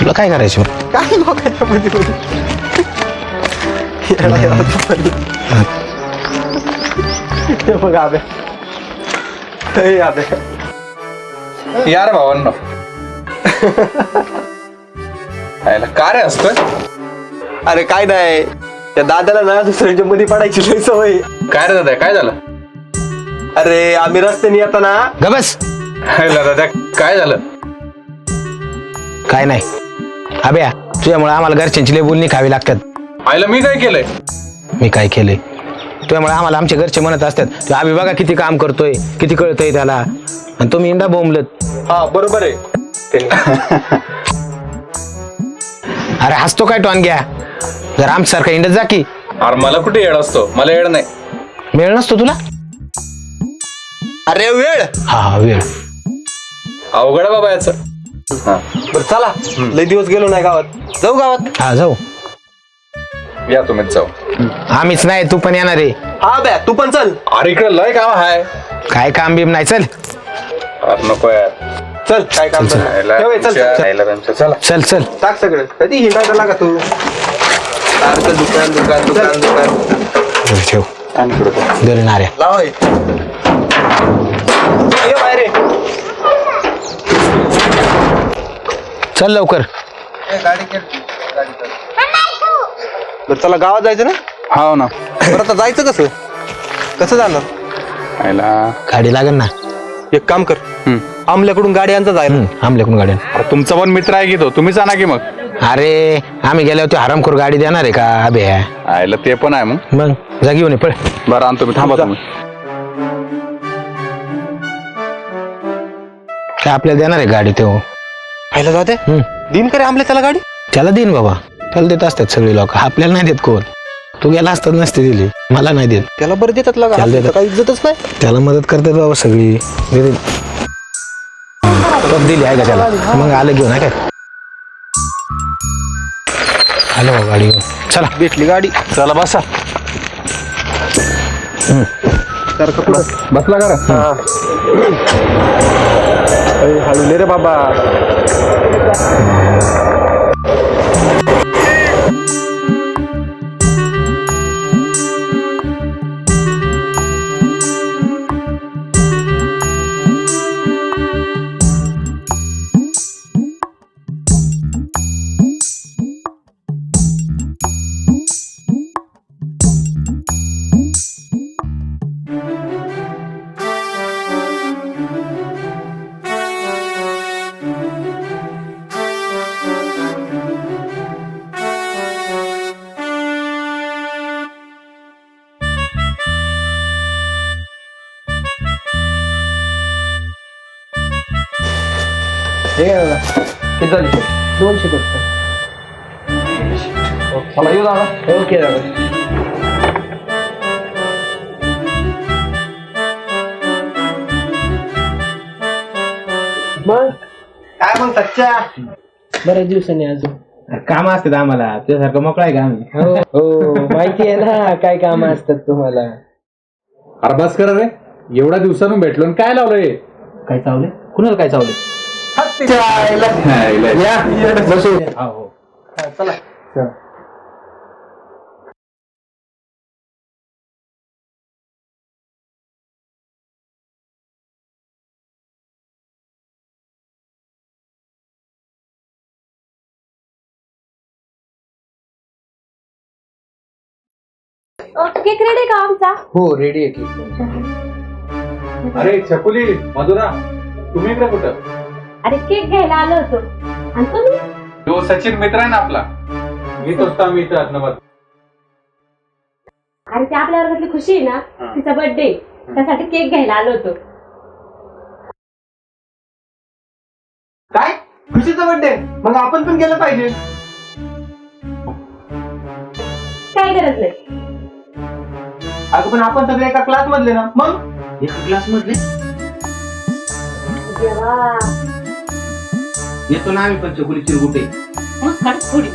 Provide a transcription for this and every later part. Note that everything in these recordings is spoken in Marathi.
तुला काय करायचं? बरं? काय लोकांच्या मध्ये मध्ये येडा येडा तू पण. हे बघ आबे. हे आबे. यार भावांनो. याला का रे असतोय अरे काय नाही. त्या दादाला ना दुसऱ्यांच्या मध्ये पडायची लय सवय. काय रे दादा काय झालं? अरे आम्ही रस्त्याने येताना ग बस हायला दादा काय झालं? काय नाही. अभ्या तुझ्यामुळे आम्हाला घरच्यांची लय बोलणी खावी लागतात. आईला मी काय केलंय? मी काय केलंय? तुझ्यामुळे आम्हाला आमचे घरचे म्हणत असतात तू आम्ही बघा किती काम करतोय किती कळतंय त्याला. आणि तुम्ही इंडा बोंबलत. हा बरोबर आहे. अरे हसतो काय टॉन घ्या जर आमच्यासारखा इंडत जा की. अरे मला कुठे येड असतो? मला येड नाही. वेळ नसतो तुला? अरे वेळ. हा हा वेळ. अवघड आहे बाबा याचं. बर चला. लय दिवस गेलो नाही गावात. जाऊ गावात. हा जाऊ. या तुम्हीच जाऊ. आम्हीच नाही तू पण येणार आहे. हा बॅ तू पण चल. अरे इकडे लय काम आहे. काय काम बिम नाही चल. अरे नको यार. चल. काय काम चल, ठेव हे, चल तुमच्या- चल. तुमच्या- चला. चल चल. टाक सगळं. कधी हिंडायला लागा तू? सारखं दुकान दुकान दुकान दुकान. ठेव. आणि इकडे बघ. लाव हे. ये बाहेर ये. चल लवकर. बरं चला गावात जायचं ना? हाव ना. बरं आता जायचं कसं? कसं जाणार आईला गाडी लागेल ना. एक काम कर. हम्म. आमल्याकडून गाडी आणता जायला. हम्म, आमल्याकडून गाड्या अरे तुमचा पण मित्र आहे की तो? तुम्हीच आणा की मग? अरे आम्ही गेल्यावर ते हरामखोर गाडी देणार आहे का? अबे. आईला ते पण आहे मग. मग जा घेऊन ये, पळ. बरं आणतो मी. थांबा जा. तुम्ही. काय आपल्याला देणार आहे गाडी तो? खायला जाते हम्म, दिन करे आमल्या त्याला गाडी. त्याला देईन बाबा. त्याला देत असतात सगळे लोक. आपल्याला नाही देत कोण. तू गेला असतात नसते दिली. मला नाही देत. त्याला बरं देतात लागा. त्याला देतात. काही इज्जतच नाही. त्याला मदत करतात बाबा सगळी. दिली आहे का त्याला? मग आलं घेऊन आहे काय? आलो बाबा गाडी घेऊन. चला. भेटली गाडी. चला बसा. बसला का रे? हा अरे, हळू किती झाली दोनशे फक्त येऊ दादा ओके दादा मग काय मग सच्चा बऱ्याच दिवसांनी अजून काम असतात आम्हाला तुझ्यासारखं मोकळा आहे का आम्ही हो हो माहिती आहे ना काय काम असतात तुम्हाला अरे बस कर रे एवढ्या दिवसांनी भेटलो आणि काय लावलंय काय चावले कुणाला काय चावले चला। केक रेडी का आमचा? हो रेडी आहे केक अरे छकुली मधुरा तुम्ही इकडे कुठं? अरे केक घ्यायला आलो होतो. आणि तुम्ही? तो सचिन मित्र आहे ना आपला. घेत असतो आम्ही इथं आदनाबाद आणि ते आपल्या वर्गातली खुशी आहे ना तिचा बर्थडे त्यासाठी केक घ्यायला आलो होतो. काय? खुशीचा बर्थडे मग आपण पण गेलं पाहिजे. काय गरज नाही. अगं पण आपण सगळे एका क्लास मधले ना. मग? एका क्लास मधले? देवा. येतो ना आम्ही पण चकुली चिरगुटे मग काढ थोडी.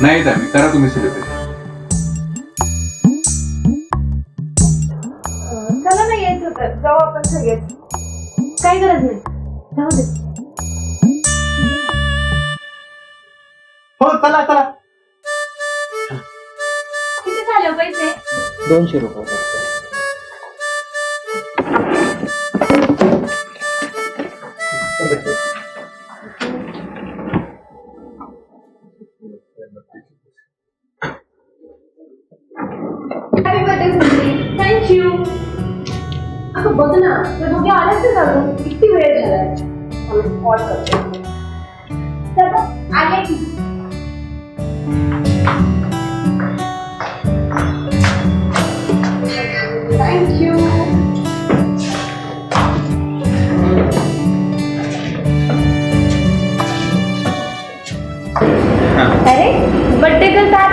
नाही येत आम्ही करा तुम्ही सेलिब्रेशन चला ना यायचं तर जाऊ आपण सगळेच. काय गरज नाही. जाऊ दे. हो चला चला. किती झाले हो पैसे? दोनशे रुपये. चला, आले की। थँक्यू अरे बर्थडे गर्ल तर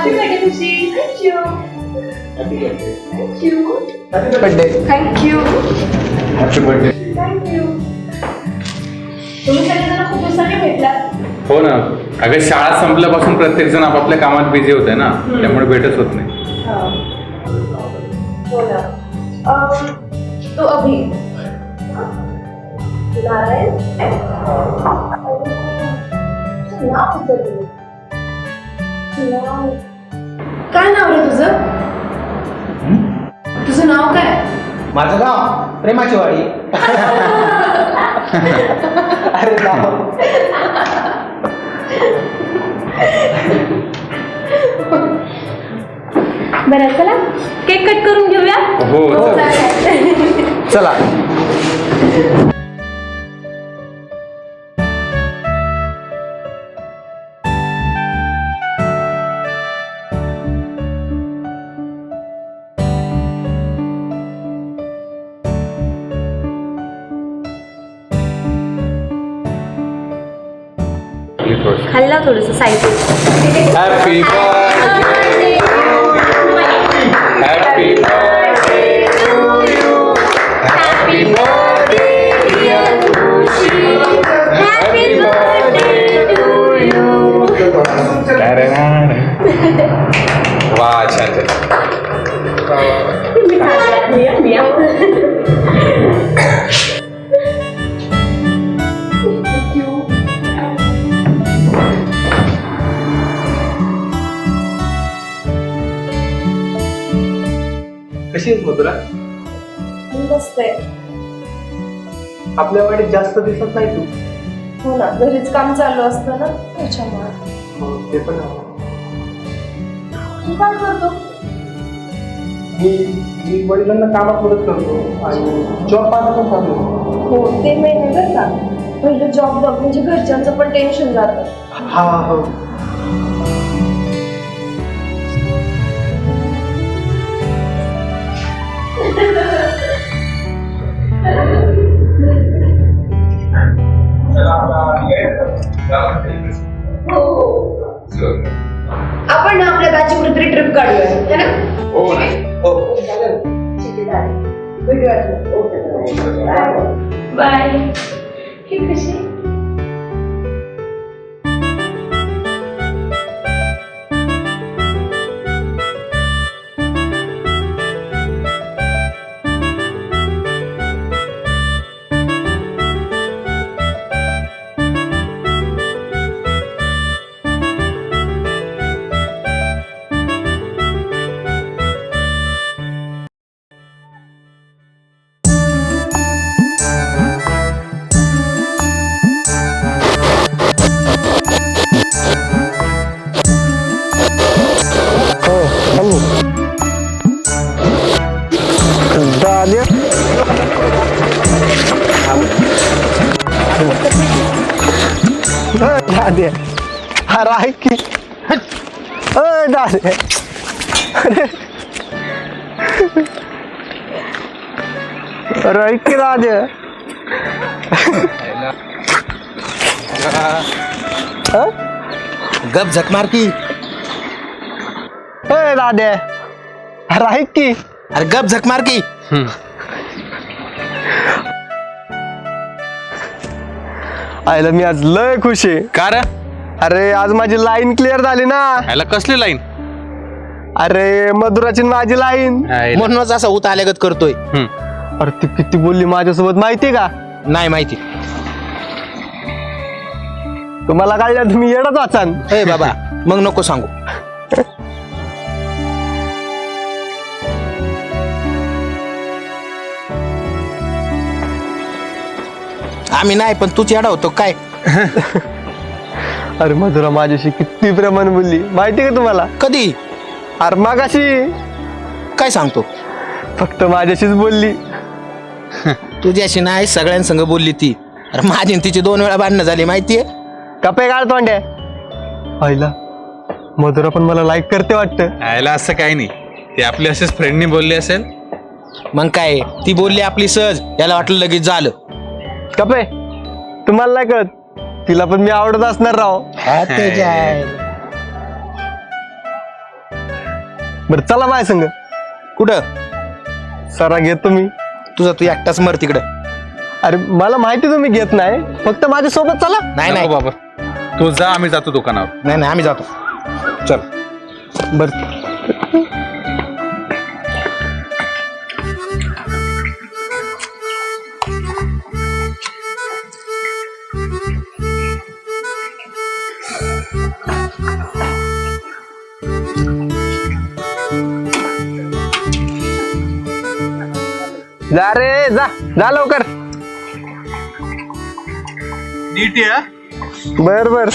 happy birthday Khushi thank you thank you birthday thank you happy birthday thank you तुम्ही सगळेजण खूप दिवसांनी भेटलात. हो ना. अगं शाळा संपल्यापासून प्रत्येक जण आपापल्या कामात बिझी होते ना. त्यामुळे भेटच होत नाही. हो. ना. तो अभि. नारायण. नाव? नाव. काय नाव रे तुझं? तुझं नाव काय? माझं गाव प्रेमाची वाडी अरे जाऊ. बरं चला. केक कट करून घेऊया. हो चल. चला खाल्ला थोडस side happy birthday happy birthday happy birthday happy वा छान छान कशी आहेस मधुरा मस्त आहे. आपल्या वाडीत जास्त दिसत नाही तू? हो ना घरीच काम चालू असतं ना त्याच्यामुळे. हो, ते पण आहे. तू काय करतो? मी मी वडिलांना कामात मदत करतो आणि जॉब पाहता पण आहे. हो ते मेन आहे बरं का. पहिलं जॉब बघ म्हणजे घरच्यांचं पण टेन्शन जातं. हा हो. आपण ना आपल्या बॅच कुठेतरी ट्रिप काढूया. है ना? हो. ना ठीक आहे चालेल बाय ही कशी दादे अरे ऐक की. अय दादे अरे. की दादे अं? गप झक मार की अय दादे ऐक की. अरे गप झक मार की आयला मी आज लय खुश आहे. का रे? अरे आज माझी लाईन क्लिअर झाली ना. याला कसली लाईन अरे मधुराची न माझी लाईन म्हणूनच असा उत आल्यागत करतोय. अरे ती किती बोलली माझ्यासोबत माहिती का? नाही माहिती. तुम्हाला कळल्या तुम्ही येडच वाचान ए बाबा मग नको सांगू. आम्ही नाही पण तूच येडा होतो काय? अरे मधुरा माझ्याशी किती प्रेमाने बोलली माहिती का तुम्हाला? कधी? अरे मागाशी. काय सांगतो? फक्त माझ्याशीच बोलली. तुझ्याशी नाही सगळ्यांसंग बोलली ती. अरे माझी आणि तिची दोन वेळा भांडणं झाली माहितीये? कपे काढ तोंडे. पाहिला मधुरा पण मला लाईक करते वाटतं. यायला असं काही नाही. ते आपली असेच फ्रेंडनी बोलली असेल. मग काय? ती बोलली आपली सहज. याला वाटलं लगेच झालं. कपे तुम्हाला नाही कळत. तिला पण मी आवडत असणार राव. बरं चला माय संग. कुठं? सरा घेतो मी. तुझा तू एकटाच मर तिकडं. अरे मला माहिती तुम्ही घेत नाही. फक्त माझ्या सोबत चला. नाही नाही. नको बाबा. तू जा आम्ही जातो दुकानावर. नाही नाही आम्ही जातो. चल. बर. जा रे जा जा लवकर. नीट या बर बर.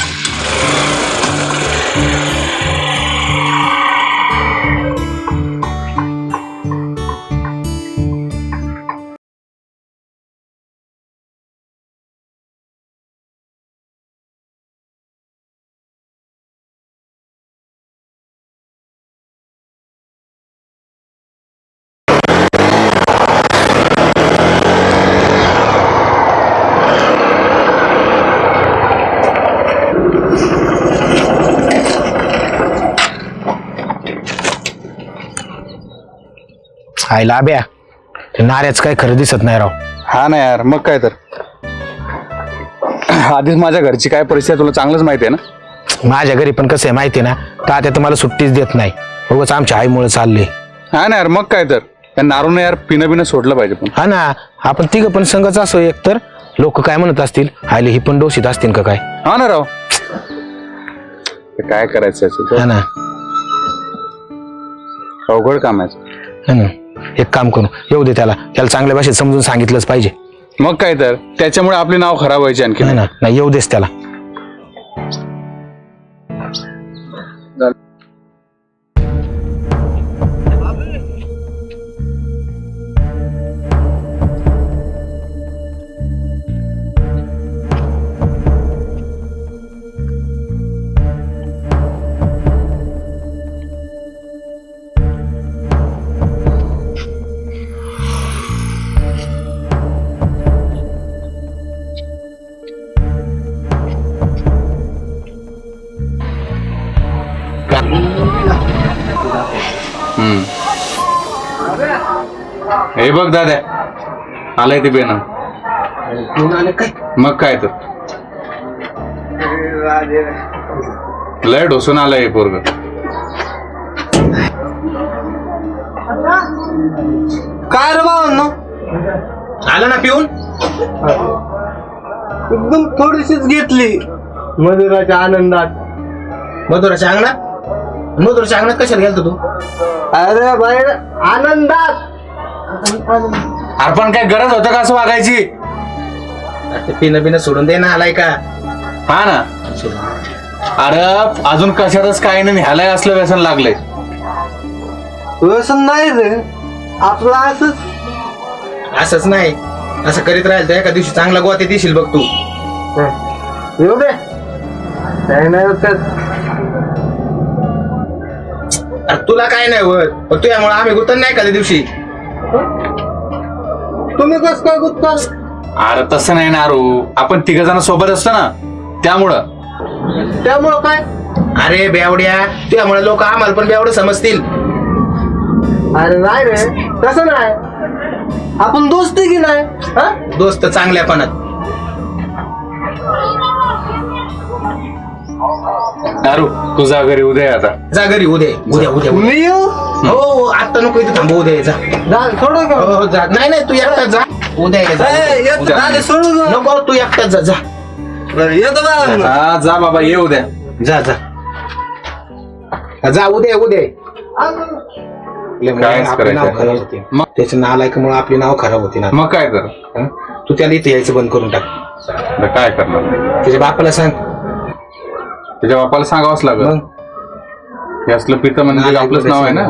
आब्या. ते नाऱ्याच काय खरं दिसत नाही राव. हा ना यार मग काय तर. आधीच माझ्या घरची काय परिस्थिती आहे तुला चांगलंच माहिती आहे ना? माझ्या घरी पण कसं आहे माहिती आहे ना तात्या तर मला सुट्टीच देत नाही. उगाच आमच्या आईमुळे चालले. हा ना यार मग काय तर. या नारूने यार पिणं पिणं सोडलं पाहिजे पण. हा ना आपण तिघं पण संघच असो एक तर. लोक काय म्हणत असतील? आईले ही पण डोशीत असतील का काय? हा ना राव. ते काय करायचं याचं? हा ना. अवघड काम आहे हा ना. एक काम करू येऊ दे त्याला. त्याला चांगल्या भाषेत समजून सांगितलंच पाहिजे. मग काय तर? त्याच्यामुळे आपले नाव खराब व्हायचे आणखी. हा ना नाही येऊ देस त्याला. बघ दादा. आलंय ते बेन मग काय तर. लय ढोसून आलंय हे पोरग. काय रे भावांनो? आलं ना पिऊन? एकदम थोडीशीच घेतली. मधुराच्या आनंदात. मधुराच्या अंगणात? मधुराच्या अंगणात कशाला गेलतो तू? अरे बाई आनंदात. अरे पण काय गरज होतं का असं वागायची? ते पिणं पिणं सोडून दे ना आलाय का? हा ना. अरे अजून कशातच काही नाही ह्यालाही असलं व्यसन लागलंय. व्यसन नाही रे. आपलं असंच. असंच नाही. असं करीत राहील तर एका दिवशी चांगला गोते देशील बघ तू. येऊ दे. काय नाही होत त्यात. अरे तुला काय नाही होत. पण तुझ्यामुळे आम्ही गुतन नाही का त्या दिवशी. तुम्ही कस काय गुत्ताल अरे तसं नाही ना अरू आपण तिघ जण सोबत असतो ना त्यामुळं. त्यामुळं काय? अरे बेवड्या तुझ्यामुळे लोक आम्हाला पण बेवडं समजतील. अरे नाही रे तसं नाही. आपण दोस्ती की नाही? हा? दोस्त चांगल्यापणात. अरू तुझा घरी उद्या आता जा घरी उद्या उद्या उद्या उद्या. मी येऊ हो हो, आता नको इथं थांबू उद्या ये, जा जा, सोडू का हो हो, जा नाही नाही तू एकटाच जा उद्या ये, जा. ए, येतो, उद्या. दादा, सोडू का? नको तू एकटाच जा जा बरं, येतो दादा. हा जा बाबा ये उद्या जा जा जा उद्या उद्या. लय कायच आपली नाव करायचं? खराब होते मग? त्याच्या नालायकामुळे आपली नाव खराब होती ना मग काय कर हं? तू त्याला इथे यायचं बंद करून टाक आता काय करणार त्याच्या बापाला सांग त्याच्या बापाला सांगावंच लागल. हे असलं पितं म्हणजे आपलंच नाव आहे ना?